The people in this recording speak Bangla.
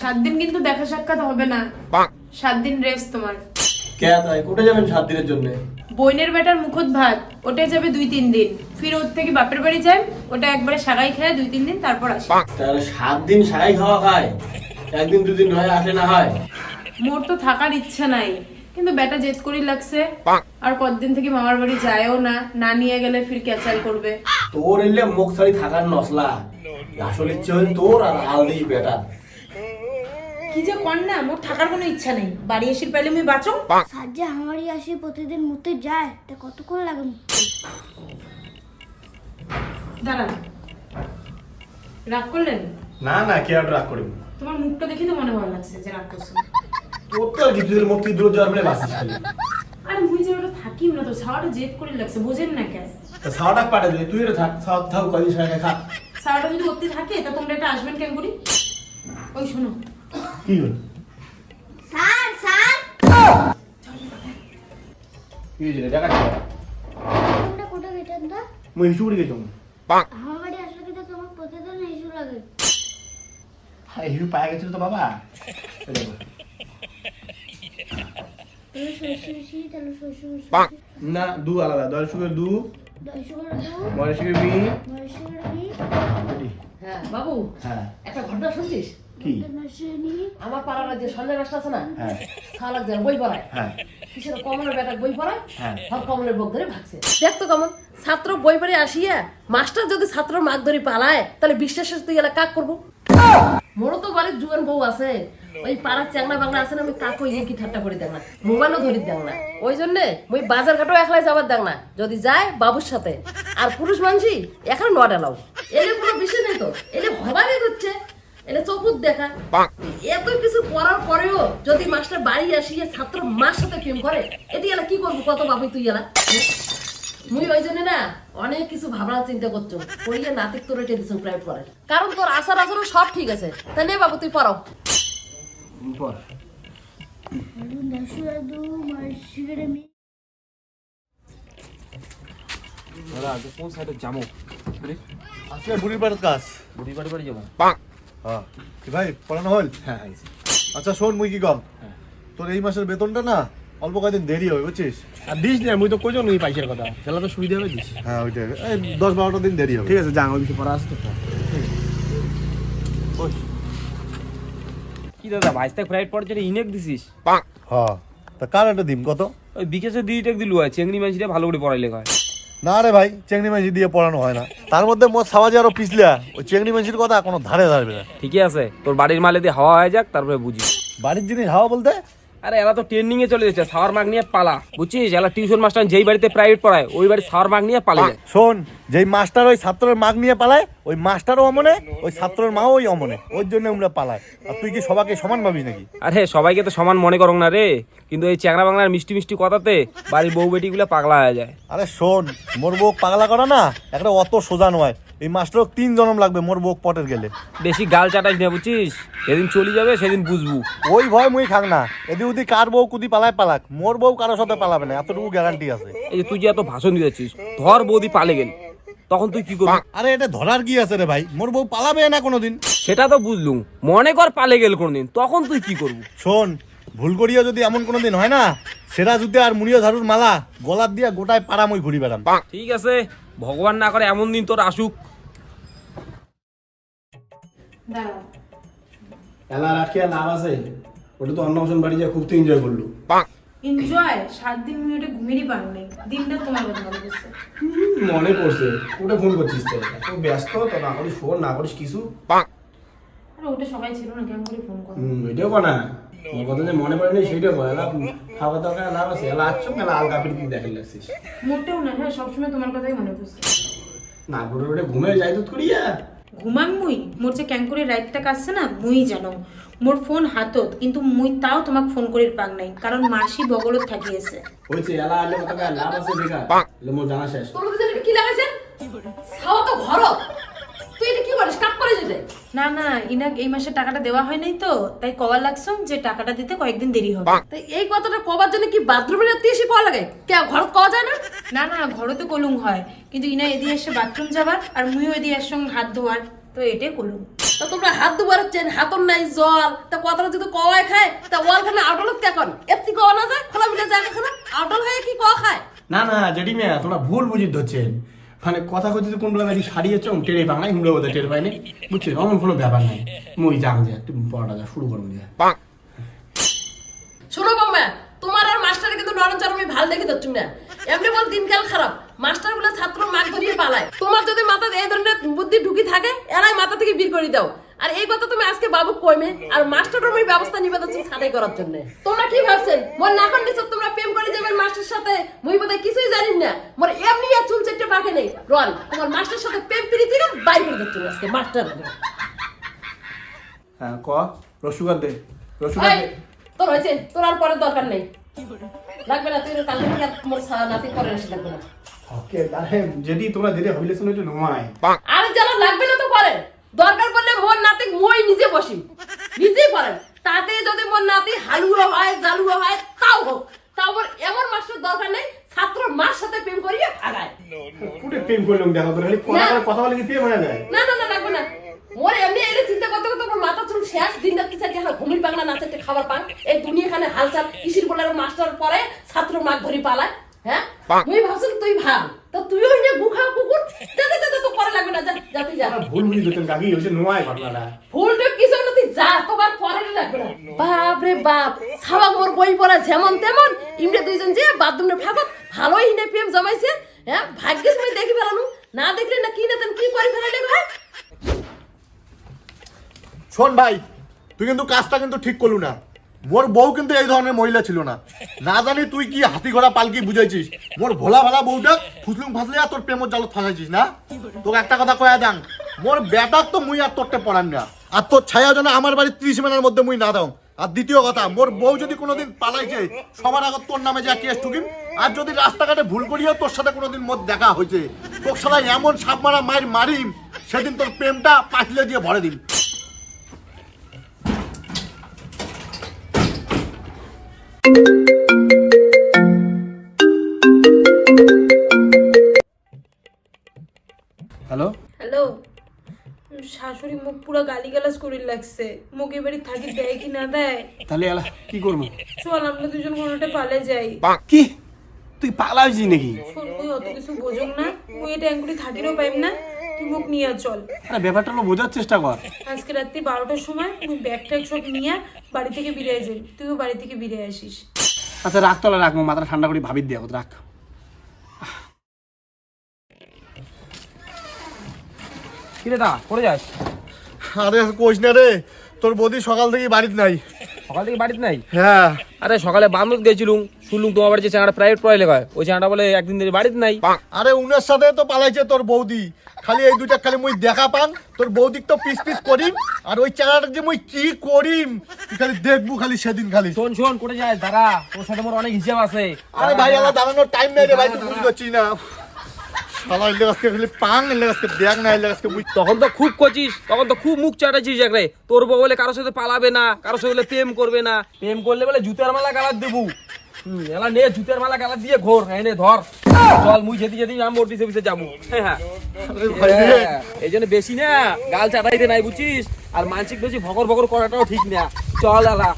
সাত দিন কিন্তু দেখা সাক্ষাৎ হবে না। সাত দিন রেস্ট তোমার। কে তাই? কোথায় যাবেন সাত দিনের জন্য? বইনের বেটার মুখত ভাত ওটা যাবে দুই তিন দিন। ফির ওর থেকে বাপের বাড়ি যাই ওটা একবারে সাগাই খায় দুই তিন দিন তারপর আসে। তাহলে সাত দিন সারাই খাওয়া খায় একদিন দুদিন হয় আসে না হয়? মোর তো থাকার ইচ্ছা নাই। কিন্তু বেটা জেদ করি লাগছে। আর কতদিন থেকে মামার বাড়ি যায়ও না না নিয়ে গেলে ফির ক্যাচাল করবে? তোর এলে মুখ ছাড়ি থাকার নসলা। আসল ইচ্ছে হল তোর আর আলদি বেটা। কি যে কর না মোর থাকার কোনো ইচ্ছা নেই। বাড়ি এসে পেলে আমি বাঁচো। সাজ্জা আমারই আসি প্রতিদিন মুতে যায়। তা কতক্ষণ লাগে মুতে? দাঁড়ান রাগ করলেন? না না কে আর রাগ করিনি তোমার মুখটা দেখে তো মনে ভালো লাগছে যে রাগ করছ। তোর তো আর মুখ তুই দূর যাওয়ার মানে বাসিস খালি। আরে মুই যে ওটা থাকিম না তো ছাওয়াটা জেদ করে লাগছে বোঝেন না কেন? তা ছাওয়াটা পাঠা দে তুই এটা থাক ছাওয়া থাক কদিন সারা খা। ছাওয়াটা যদি ওতে থাকে তা তোমরা এটা আসবেন কেন করি? ওই শোনো কি হল? Sir sir! কি হয়েছে রে? তোমরা কোথায় গেছেন তো? মুই হিসু করে গেছি আমার বাড়ি আসলে কিন্তু তোমার প্রতিদিন ইস্যু লাগে হিসু পায়ে গেছিল তো বাবা। না দু আলাদা। দশ সুগার দু। মরে সুগার বি। হ্যাঁ বাবু হ্যাঁ। একটা ঘটনা শুনছিস? কি? আমার পাড়ার যে সঞ্জয় মাস্টার আছে না? হ্যাঁ। খালাক যার বই পড়ায়। হ্যাঁ। কিসের কমলের বেটার বই পড়ায়? হ্যাঁ। কমলের বক ধরে ভাগছে। দেখতো কেমন ছাত্র বই পড়ে আসিয়া মাস্টার যদি ছাত্র মাগ ধরে পালায় তাহলে বিশ্বাসের তুই গেলে কাক করব? মোরও তো বাড়ির জুয়ান বউ আছে। ওই পাড়ার চ্যাংনা বাংলা আছে না আমি কাকু ইয়ে কি ঠাট্টা করে দেখ না। মোবাইলও ধরি দেখ না। ওই জন্যে মুই বাজার ঘাটও একলাই যাবার দেখ না। যদি যায় বাবুর সাথে। আর পুরুষ মানুষই এখন নট এলাও এলে কোনো বিষয় নেই তো। এলে হবারই হচ্ছে এলে চকুত দেখা। এত কিছু করার পরেও যদি মাস্টার বাড়ি আসিয়ে ছাত্র মার সাথে প্রেম করে এটি এলা কি করব কত বাবু তুই এলা? মুই ওই জন্য না অনেক কিছু ভাবনা চিন্তা করছ। করিয়ে নাতিক তোর এটা দিছো প্রাইভেট পড়ে কারণ তোর আসার আসারও সব ঠিক আছে। তাই নে বাবু তুই পড়াও কোন সাইডে যাব? আজকে বুড়ির বাড়ির কাজ। বুড়ি বাড়ি বাড়ি যাব। হ্যাঁ। কি ভাই পড়ানো হল হ্যাঁ আচ্ছা শোন মুই কি কম? তোর এই মাসের বেতনটা না অল্প কয়েকদিন দেরি হবে বুঝছিস? আর দিস না মুই তো কইছো নুই পাইছের কথা? তাহলে তো সুবিধা হবে দিস। হ্যাঁ ওইটাই। এই দশ বারোটা দিন দেরি হবে। ঠিক আছে যাও ওই কিছু পড়া আছে তো। কি দাদা বাইশ তাক ফ্লাইট পড়ছে রে ইনেক দিছিস? হ্যাঁ তা কার একটা দিম কত? ওই বিকেশে দুই টাক দিলু আছে চেংড়ি মাঝিটা ভালো করে পড়াই লেখা হয়। না রে ভাই চেংড়ি মাঝি দিয়ে পড়ানো হয় না। তার মধ্যে মোট সাবাজি আরও পিছলা ওই চেংড়ি মাঝির কথা কোনো ধারে ধারবে না। ঠিকই আছে তোর বাড়ির মালে দিয়ে হাওয়া হয়ে যাক তারপরে বুঝি। বাড়ির জিনিস হাওয়া বলতে আরে এলা তো ট্রেনিং এ চলে যাচ্ছে সাওয়ার মাগ নিয়ে পালা বুঝছিস? এলা টিউশন মাস্টার যেই বাড়িতে প্রাইভেট পড়ায় ওই বাড়ি সাওয়ার মাগ নিয়ে পালে যায়। শোন যেই মাস্টার ওই ছাত্রের মাগ নিয়ে পালায় ওই মাস্টারও অমনে ওই ছাত্রের মাও ওই অমনে ওই জন্য আমরা পালাই। আর তুই কি সবাইকে সমান ভাবিস নাকি? আরে সবাইকে তো সমান মনে করো না রে কিন্তু এই চ্যাংরা বাংলার মিষ্টি মিষ্টি কথাতে বাড়ির বউ বেটিগুলো পাগলা হয়ে যায়। আরে শোন মোর বউ পাগলা করা না একটা অত সোজা নয়। এই মাস্টার তিন জনম লাগবে মোর বউক পটের গেলে। বেশি গাল চাটাইস না বুঝছিস? যেদিন চলে যাবে সেদিন বুঝবু। ওই ভয় মুই খাক না। এদি উদি কার বউ কুদি পালায় পালাক। মোর বউ কারও সাথে পালাবে না এতটুকু গ্যারান্টি আছে। এই যে তুই যে এত ভাষণ দিয়েছিস ধর বৌদি পালে গেল। তখন তুই কি করবি? আরে এটা ধরার কি আছে রে ভাই? মোর বউ পালাবে না কোনোদিন। সেটা তো বুঝলুম। মনে কর পালে গেল কোনদিন। তখন তুই কি করবি? শোন ভুল করিয়া যদি এমন কোনো দিন হয় না সেরা জুতে আর মুড়িয়া ঝাড়ুর মালা গলার দিয়া গোটায় পাড়া মই ঘুরি বেড়াম। ঠিক আছে ভগবান না করে এমন দিন তোর আসুক। দাঁড়াও। এলা রাখিয়া লাভ আছে? ওটা তো অন্নপ্রাশন বাড়ি যা খুব তো এনজয় করল। এনজয় সাত দিন মুই ওটা ঘুমিয়ে পার নাই দিনটা তোমার কথা মনে করছে মনে পড়ছে। কোটা ফোন করছিস তো। এত ব্যস্ত তো না করিস ফোন না করিস কিছু। আরে ওটা সবাই ছিল না কেমন করে ফোন করো। হুম এটাও কনা। তোর কথা যে মনে পড়েনি সেইটাও কয় এলা খাওয়া দাওয়া লাভ আছে? এলা আচ্ছ মেলা আলগা পিড়কি দেখে লাগছিস মোটেও না হ্যাঁ সবসময় তোমার কথাই মনে পড়ছে। না গোটে গোটে ঘুমে যাই তো করিয়া। ঘুমাং মুই? মোর যে ক্যাঙ্কুরের করে রাইটটা কাটছে না মুই জানো। মোর ফোন হাতত কিন্তু মুই তাও তোমাক ফোন করির পাক নাই কারণ মাসি বগলত থাকিয়েছে হইছে এলা আলে কথা লাভ আছে বেকার? লমো মোর জানা শেষ। তোর কি লাগাইছেন? সাও তো ঘর তুই এটা কি করিস করে যেতে না না ইনাক এই মাসে টাকাটা দেওয়া হয় নাই তো তাই কওয়া লাগছো যে টাকাটা দিতে কয়েকদিন দেরি হবে। তাই এই কথাটা কবার জন্য কি বাথরুমে রাখতে এসে কওয়া লাগে? কে ঘর কওয়া যায় না? না না ঘরে তো কলুং হয় কিন্তু ইনা এদিকে এসে বাথরুম যাবার আর মুইও এদিকে এর সঙ্গে হাত ধোয়ার তো এটাই কলুং তা তোমরা হাত দুবার চেন হাতর নাই জল তা কথাটা যদি কওয়ায় খায় তা ওয়ালখানে আউটলত কে কন এফতি কওয়া না যায়? খোলা মিলে জায়গা খানা আউটল হয়ে কি কওয়া খায়? না না জেঠিমিয়া তোমরা ভুল বুঝি ধরছেন মানে কথা কথিত কোন বেলা সারিয়ে সারিয়েছ টেরে বাংলায় হুমড়ে বোধ টের পাইনি বুঝছি অমন কোনো ব্যাপার নাই। মুই যাম যে একটু পড়াটা যা শুরু করব যে। শোনো বৌমা তোমার আর মাস্টারে কিন্তু নরম চরমে আমি ভালো দেখে ধরছি না। এমনি বল দিনকাল খারাপ মাস্টারগুলো ছাত্র মাগ ধরিয়ে পালায়। তোমার যদি মাথা এই ধরনের বুদ্ধি ঢুকি থাকে এরাই মাথা থেকে বীর করে দাও। আর এই কথা তুমি আজকে বাবু কইমে আর মাস্টার আমি ব্যবস্থা নিবে যাচ্ছি ছাটাই করার জন্য। তোমরা কি ভাবছেন? মোর নাখন নিছ তোমরা প্রেম করে যাবেন মাস্টার সাথে? মুই বোধহয় কিছুই জানি না। মোর এমনি আর চুল চেটে পাকে নেই। রন তোমার মাস্টার সাথে প্রেম প্রীতি থেকে বাইর করে দিচ্ছি আজকে মাস্টার হ্যাঁ। ক? রসুগার দে রসুগার দে। তোর হয়েছে? তোর আর পরে দরকার নেই। লাগবে না তুই কালকে সা- নাতি পরে এসে লাগবে না। ওকে তাহলে যদি তোমরা দিদি হইলে শুনে নয় আরে যারা লাগবে না তো পরে। দরকার পড়লে মোর নাতি মই নিজে বসি। নিজেই পারেন তাতে যদি মোর নাতি হালুয়া হয় জালুয়া হয় তাও হোক। তাও মোর এমন মাস্টার দরকার নেই ছাত্র মার সাথে প্রেম করিয়ে ভাগায় কুটে প্রেম করলাম দেখো তো খালি কথা বলে- কথা বলে কি প্রেম হয়ে যায়? না না না লাগবে না। মোর এমনি এলে চিন্তা করতে করতে আমার মাথা চুল শেষ দিন রাত্রি চাই এখন ঘুমির পাং না নাচে খাবার পান। এই দুনিয়া এখানে হালচাল কিসির বলার মাস্টার পরে ছাত্র মাগ ধরি পালায় হ্যাঁ? তুই ভাবছিস তুই ভাব। তো তুইও না গুখা কুকুর? তো করে লাগবে না যা যা তুই যা। ভুল বুঝি ধরতেন কাকি হয়েছে নয় ঘটনাটা ভুলটা কিছু না তুই যা তোমার পরে লাগবে না। বাপ রে বাপ ছাওয়া মোর বই পড়া যেমন তেমন ইমরে দুইজন যে বাথরুমে ফাঁকত ভালোই হিনে প্রেম জমাইছে হ্যাঁ? ভাগ্যিস মই দেখি ফেলানু না দেখলে না কি না তেন কি করে ফেলালে ভাই শোন ভাই তুই কিন্তু কাজটা কিন্তু ঠিক করলু না। মোর বউ কিন্তু এই ধরনের মহিলা ছিল না। না জানি তুই কি হাতি ঘোড়া পালকি বুঝাইছিস। মোর ভোলা ভালা বউটা ফুসলুং ফাসলে আর তোর প্রেমর জালত ফাঁসাইছিস, না? তোকে একটা কথা কয়া যাং মোর বেটাক তো মুই আর তোরটা পড়ান না। আর তোর ছায়া যেন আমার বাড়ির ত্রিশ মিনার মধ্যে মুই না দাও। আর দ্বিতীয় কথা, মোর বউ যদি কোনোদিন পালাইছে, সবার আগত তোর নামে যা কেস ঠুকিম, আর যদি রাস্তাঘাটে ভুল করিও, তোর সাথে কোনোদিন মোর দেখা হয়েছে তোর সাথে এমন সাপ মারা মায়ের মারিম, সেদিন তোর প্রেমটা পাঠিয়ে দিয়ে ভরে দিন হ্যালো? হ্যালো? শাশুড়ি মুখ পুরো গালিগালাজ করে লাগছে। মুখ এবারে থাকি দেয় কি না দেয়? তাহলে এলা কি করব? চল আমরা দুজন কোনোটা পালে যাই। কি? তুই পালাইছিস নাকি? শোন মুই অত কিছু বোঝক না। মুই এটা অ্যাঙ্গুলি থাকিরও পাইম না। তুই মুখ নিয়ে চল। আরে ব্যাপারটা হলো বোঝার চেষ্টা কর। আজকে রাত্রি বারোটার সময় মুই ব্যাগ ট্যাগ সব নিয়ে বাড়ি থেকে বেরিয়ে যাই তুইও বাড়ি থেকে বেরিয়ে আসিস। আচ্ছা রাখ তাহলে রাখ মাথাটা ঠান্ডা করে ভাবির দিয়ে রাখ। কিরে দা করে যাস? আরে কোচ না রে। তোর বৌদি সকাল থেকে বাড়িতে নাই। সকাল থেকে বাড়িতে নাই? হ্যাঁ। আরে সকালে বান্ধব গেছিলুম শুনলুম তোমার বাড়ি যে চাঙাটা প্রাইভেট পড়াই লেখা ওই চাঙাটা বলে একদিন ধরে বাড়িতে নাই। আরে উনার সাথে তো পালাইছে তোর বৌদি। খালি এই দুটা খালি মুই দেখা পান তোর বৌদিক তো পিস পিস করিম আর ওই চালাটা যে মুই কি করিম তুই খালি দেখব খালি সেদিন খালি। শোন শোন করে যায় দাঁড়া তোর সাথে মোর অনেক হিসাব আছে। আরে ভাই আল্লাহ দাঁড়ানোর টাইম নাই রে ভাই তুই বুঝতে না। শালা এলে আজকে খালি পাং এলে আজকে দেখ না এলে আজকে বুঝ তখন তো খুব কচিস তখন তো খুব মুখ চাটাইছিস একরে তোর বউ বলে কারোর সাথে পালাবে না কারোর সাথে বলে প্রেম করবে না। প্রেম করলে বলে জুতার মালা গালার দেবু। হুম, এলা নে জুতার মালা গালার দিয়ে ঘোর নে ধর। চল মুই যেতে যেতে আমি মোর পিছে পিছে যাব। হ্যাঁ হ্যাঁ। এই জন্য বেশি না গাল চাটাইতে নাই বুঝছিস? আর মানসিক বেশি ভগর ভগর করাটাও ঠিক না। চল এলা।